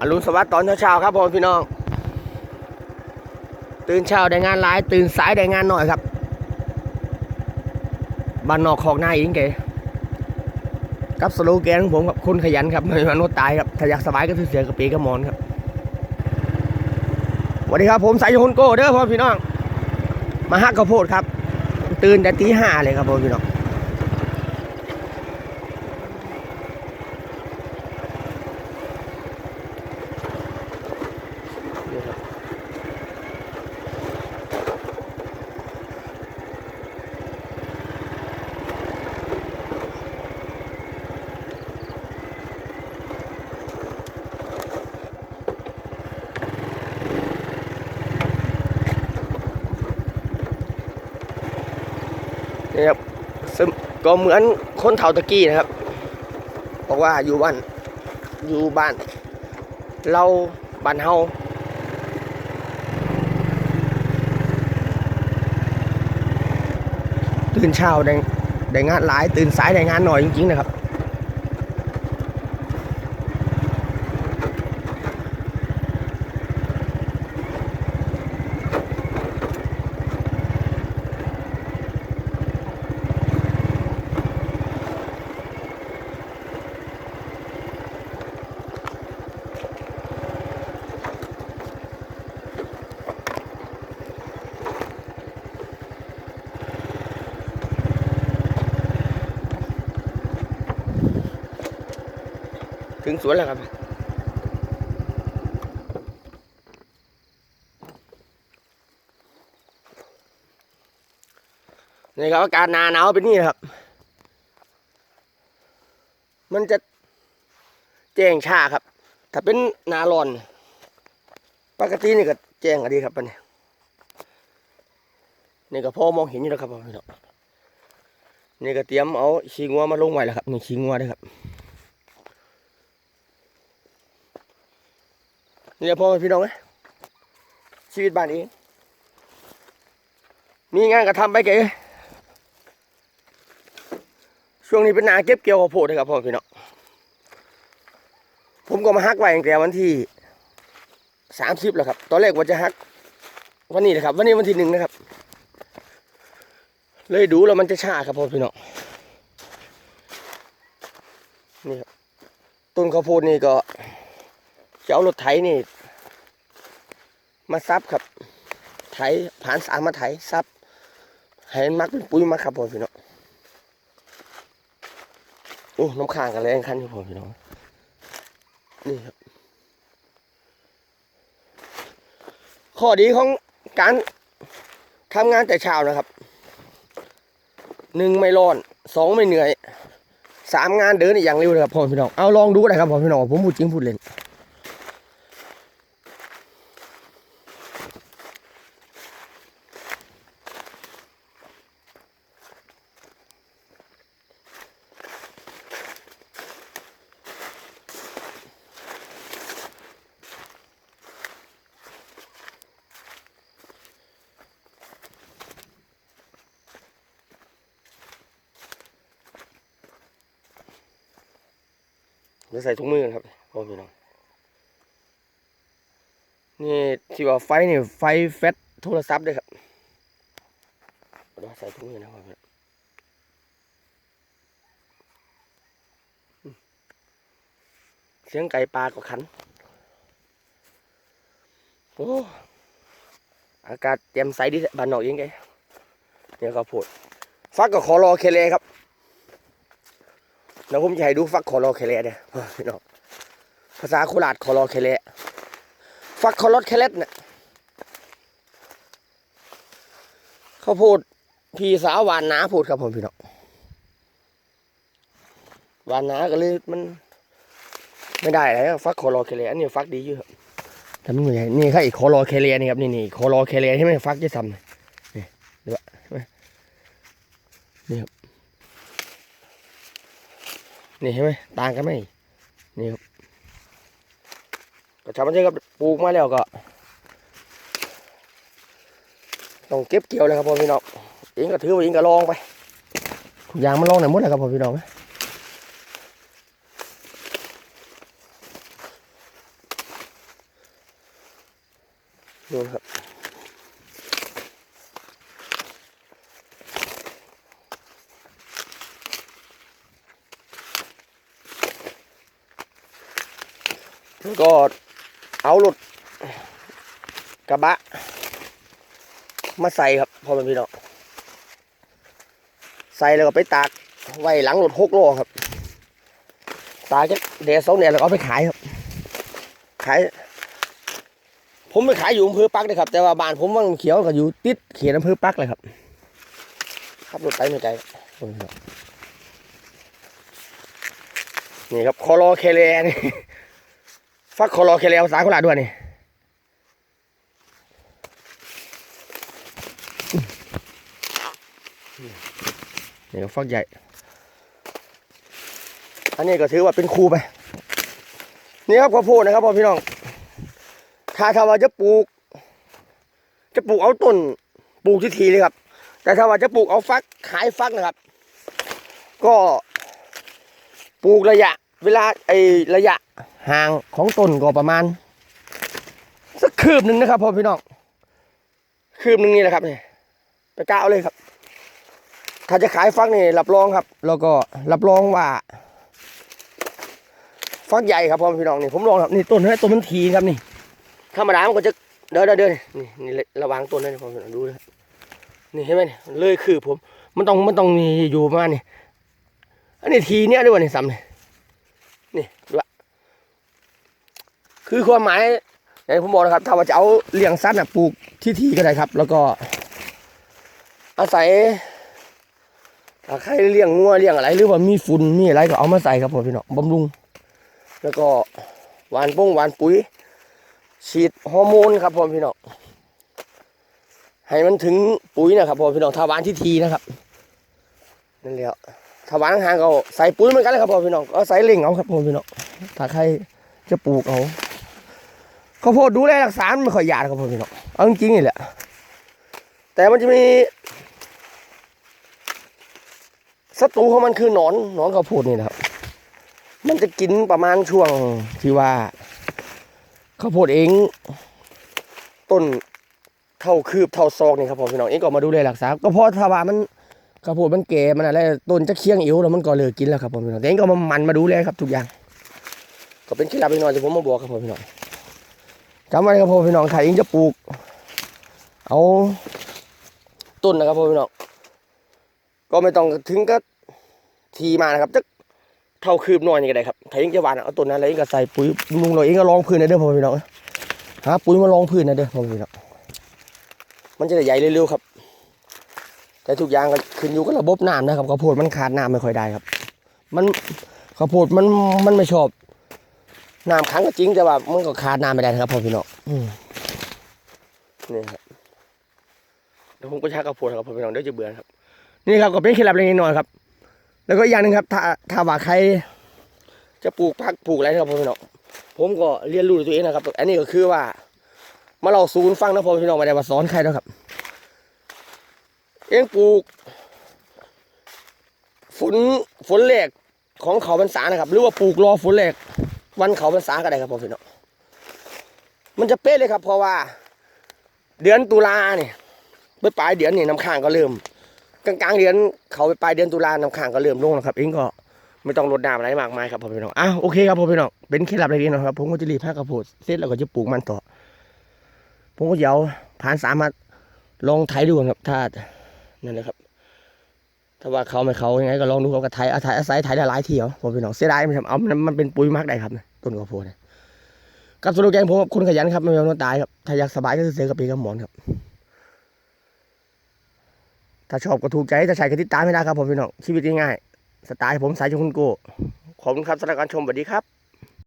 อรุณสวัสดิ์ตอนเช้าๆครับผมพี่น้อง ตื่นเช้าได้งานหลาย ตื่นสายได้งานหน่อยครับบ้านนอกของหน้าอิงเก๋กับสโลแกนของผมกับคนขยันครับไม่มีวันอดตายครับถ้าอยากสบายก็คือเสียกระปีกระมอนครับสวัสดีครับผมสายชนโก้เด้อพ่อพี่น้อง มาฮักข้าวโพดครับ ตื่นแต่ตีห้าเลยครับพ่อพี่น้อง นี่ครับก็เหมือนคนเฒ่าตะกี้นะครับบอกว่าอยู่บ้านอยู่บ้าน เราบ้านเฮาตื่นเช้าได้ได้งานหลาย ตื่นสายได้งานหน่อยจริงๆนะครับ ถึงสวนแล้วครับนี่ครับอากาศหนาหนาวเป็นนี่ครับ มันจะแจ้งชาครับ ถ้าเป็นนาร้อน ปกตินี่ก็แจ้งอะดีครับปันนี้นี่ก็พอมองเห็นอยู่แล้วครับพี่น้องนี่ก็เตรียมเอาขี้งัวมาลงไว้แล้วครับนี่ขี้งัวด้วยครับ นี่แหละพ่อพี่น้องนะชีวิตบ้านเองมีงานก็ทำไปเก๋ช่วงนี้เป็นนาเก็บเกี่ยวข้าวโพดนะครับพ่อพี่น้องผมก็มาฮักไว้ตั้งแต่วันที่สามสิบแล้วครับ ตอนแรกว่าจะฮัก วันนี้นะครับ วันนี้วันที่หนึ่งนะครับ เลยดูแล้วมันจะช้าครับพ่อพี่น้องนี่ครับต้นข้าวโพดนี่ก็ จะเอารถไถนี่ มาซับครับ ไถผ่านสางมาไถซับให้มันมักเป็นปุ๋ยมักครับพ่อพี่น้องโอ้น้ำค้างกันแรงคันครับพ่อพี่น้องนี่ครับข้อดีของการทำงานแต่เช้านะครับหนึ่งไม่ร้อนสองไม่เหนื่อยสามงานเดินอย่างเร็วเลยครับพ่อพี่น้องเอาลองดูนะครับพ่อพี่น้องผมพูดจริงพูดเล่น เดี๋ยวใส่ถุงมือกันครับพ่อพี่น้องนี่ที่ว่าไฟนี่ไฟแฟตโทรศัพท์ด้วยครับเดี๋ยวใส่ถุงมือนะพ่อพี่น้องอืมเสียงไก่ปลาก็ขัน โอ้ อากาศแจ่มใสดีบ้านนอกยังไงเนี่ยก็พูดฟักก็ขอรอเคเลครับ แล้วผมจะให้ดูฟักคอรอเคเลเนี่ยพี่น้องภาษาโคราชคอรอเคเลฟักคอรอเคเลเนี่ยเขาพูดพี่สาวหวานนาพูดครับผมพี่น้องหวานนาก็เลยมันไม่ได้แล้วฟักคอรอเคเลอันนี้ฟักดีอยู่ครับแต่มันไม่ใช่นี่ครับอีกคอรอเคเลนี่ครับนี่นี่คอรอเคเลใช่ไหมฟักจะซ้ำเนี่ดูว่าใช่ไหมนี่ครับ นี่เห็นไหมต่างกันไหมนี่ครับกระชับมันเยอะครับปลูกมาแล้วก็ต้องเก็บเกี่ยวเลยครับพ่อพี่น้องเองก็ถือไปเองก็ลองไปทุกอย่างมันลองไหนหมดเลยครับพ่อพี่น้องดูครับ ก็เอารถกระบะ มาใส่ครับพ่อแม่พี่น้องใส่แล้วก็ไปตากไว้หลังรถหกล้อครับ ตากเดี๋ยวสองเดือนแล้วก็เอาไปขายครับ ขาย ผมไปขายอยู่อำเภอปักเลยครับ แต่ว่าบ้านผมว่างเขียวก็อยู่ติดเขตอำเภอปักเลยครับขับรถไปไม่ไกลครับพ่อแม่พี่น้องนี่ครับคอรอเคเลนี่ ฟักคอรอเคเลภาษาโคราด้วยนี่นี่ก็ฟักใหญ่ อันนี้ก็ถือว่าเป็นครูไป นี่ครับข้าวโพดนะครับพ่อพี่น้อง ถ้าถ้าว่าจะปลูก จะปลูกเอาต้น ปลูกที่ทีเลยครับ แต่ถ้าว่าจะปลูกเอาฟักขายฟักนะครับ ก็ปลูกระยะ เวลาไอระยะ ห่างของต้นก็ประมาณ สักคืบหนึ่งนะครับพ่อพี่น้องคืบหนึ่งนี่แหละครับนี่ไปก้าวเลยครับ ถ้าจะขายฟักนี่รับรองครับ แล้วก็รับรองว่า ฟักใหญ่ครับพ่อพี่น้องนี่ผมลองครับนี่ต้นนี้ต้นมันทีครับนี่ธรรมดามันก็จะเดินเดินเดินนี่นี่ระวังต้นนะพ่อพี่น้องดูนะนี่เห็นไหมนี่เลยคือผม มันต้องมันต้องมีอยู่ประมาณนี่อันนี้ทีเนี้ยด้วยวะนี่ซ้ำนี่นี่ดูอะ คือความหมายอย่างผมบอกนะครับ ถ้าว่าจะเอาเลี้ยงสัตว์นะปลูกที่ทีก็ได้ครับ แล้วก็อาศัยถ้าใครเลี้ยงงัวเลี้ยงอะไร หรือว่ามีฝุ่นมีอะไรก็เอามาใส่ครับพ่อพี่น้องบำรุง แล้วก็หวานปุ้งหวานปุ๋ย ฉีดฮอร์โมนครับพ่อพี่น้องให้มันถึงปุ๋ยนะครับพ่อพี่น้องถ้าหวานที่ทีนะครับนั่นแหละถ้าหวานห่างก็ใส่ปุ๋ยเหมือนกันเลยครับพ่อพี่น้องก็ใส่เล่งเอาครับพ่อพี่น้องถ้าใครจะปลูกเอา ข้าวโพดดูแลรักษาไม่ค่อยยากครับพี่น้องเอาจริงๆนี่แหละ แต่มันจะมีศัตรูของมันคือหนอนหนอนข้าวโพดนี่นะครับ มันจะกินประมาณช่วงที่ว่าข้าวโพดเองต้นเท่าคืบเท่าซอกนี่ครับผมพี่น้องเองก็มาดูแลรักษาก็เพราะถ้าว่ามันข้าวโพดมันแก่มันอะไรต้นจะเคียงอิ๋วแล้วมันก็เลิกกินแล้วครับผมพี่น้องแต่เองก็มามันมาดูแลครับทุกอย่าง ก็เป็นเคล็ดลับพี่น้องที่ผมมาบอกครับผมพี่น้อง จำไว้ครับผมพี่น้องถ้าเองจะปลูก เอาต้นนะครับผมพี่น้องก็ไม่ต้องถึงก็ทีมานะครับจะเท่าคืบหน่อยนี่ก็ได้ครับถ้ายังจะหวานเอาต้นนั้นแล้วเองก็ใส่ปุ๋ยบำรุงเราเองก็รองพื้นนะเด้อพ่อพี่น้องหาปุ๋ยมารองพื้นนะเด้อพ่อพี่น้องมันจะได้ใหญ่เร็วๆครับ แต่ทุกอย่างก็ขึ้นอยู่กับระบบน้ำนะครับข้าวโพดมันขาดน้ำไม่ค่อยได้ครับ มันข้าวโพดมันมันไม่ชอบ น้ำขังก็จริงแต่ว่ามันก็ขาดน้ำไม่ได้นะครับพ่อพี่น้องอืมนี่ครับเดี๋ยวผมก็ชักข้าวโพดครับพ่อพี่น้องเดี๋ยวจะเบื่อครับ นี่ครับก็เป็นเคล็ดลับเล็กๆน้อยๆครับ แล้วก็อีกอย่างหนึ่งครับ ถ้าถ้าว่าใคร จะปลูกผักปลูกอะไรนะครับพ่อพี่น้องผมก็เรียนรู้ด้วยตัวเองนะครับ อันนี้ก็คือว่า มาเราศูนย์ฟังนะพ่อพี่น้องไม่ได้มาสอนใครนะครับ เองปลูกฝนฝนแรกของเขาพรรษานะครับ หรือว่าปลูกรอฝนแรก วันเขาพรรษาก็ได้ครับพ่อพี่น้องมันจะเป๊ะเลยครับ เพราะว่า เดือนตุลาเนี่ยไปปลายเดือนนี่น้ำค้างก็เริ่มกลางๆเดือนเขาไปปลายเดือนตุลาน้ำค้างก็เริ่มลงแล้วครับเองก็ไม่ต้องรดน้ำอะไรมากมายครับพ่อพี่น้องอะโอเคครับพ่อพี่น้องเป็นเคล็ดลับอะไรนี้นะครับผมก็จะรีบให้กระโพดเสร็จแล้วก็จะปลูกมันต่อ ผมก็จะเอาผ่านสามารถลองไถดูครับถ้านั่นเลยครับ ถ้าว่าเขาไม่เขายังไงก็ลองดูเขากระไทอาศัยอาศัยไทยหลายที่เหรอผมพี่น้องเสียดายมันทำเอามันมันเป็นปุ๋ยมากได้ครับต้นกระโพดเนี่ยกับสโลแกนผมครับคนขยันครับไม่ยอมตายครับถ้าอยากสบายก็ซื้อกับปีกับหมอนครับ ถ้าชอบก็ถูกใจถ้าใช่ก็ติดตามไม่ได้ครับผมพี่น้องชีวิตง่ายๆสไตล์ผมสายชนคุณโก้ขอบคุณครับสำหรับการชมสวัสดีครับ